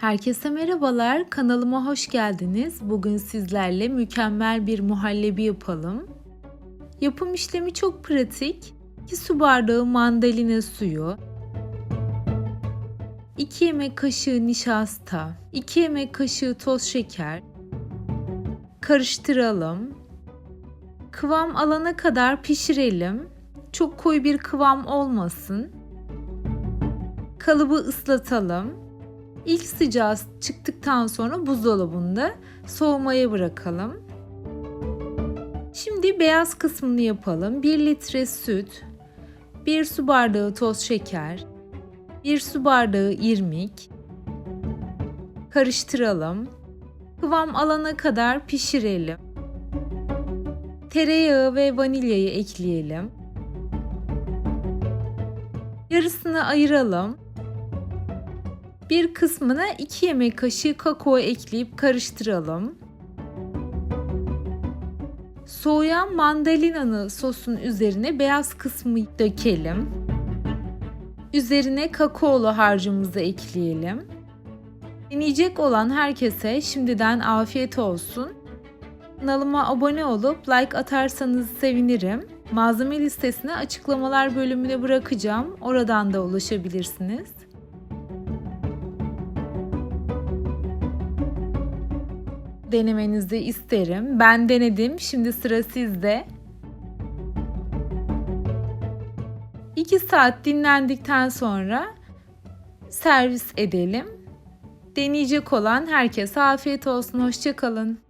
Herkese merhabalar. Kanalıma hoş geldiniz. Bugün sizlerle mükemmel bir muhallebi yapalım. Yapım işlemi çok pratik. 2 su bardağı mandalina suyu, 2 yemek kaşığı nişasta, 2 yemek kaşığı toz şeker. Karıştıralım. Kıvam alana kadar pişirelim. Çok koyu bir kıvam olmasın. Kalıbı ıslatalım. İlk sıcağı çıktıktan sonra buzdolabında soğumaya bırakalım. Şimdi beyaz kısmını yapalım. 1 litre süt, 1 su bardağı toz şeker, 1 su bardağı irmik. Karıştıralım. Kıvam alana kadar pişirelim. Tereyağı ve vanilyayı ekleyelim. Yarısını ayıralım. Bir kısmına 2 yemek kaşığı kakao ekleyip karıştıralım. Soğuyan mandalinanı sosun üzerine beyaz kısmı dökelim. Üzerine kakaolu harcımızı ekleyelim. Deneyecek olan herkese şimdiden afiyet olsun. Kanalıma abone olup like atarsanız sevinirim. Malzeme listesini açıklamalar bölümüne bırakacağım. Oradan da ulaşabilirsiniz. Denemenizi isterim. Ben denedim. Şimdi sıra sizde. 2 saat dinlendikten sonra servis edelim. Deneyecek olan herkese afiyet olsun. Hoşçakalın.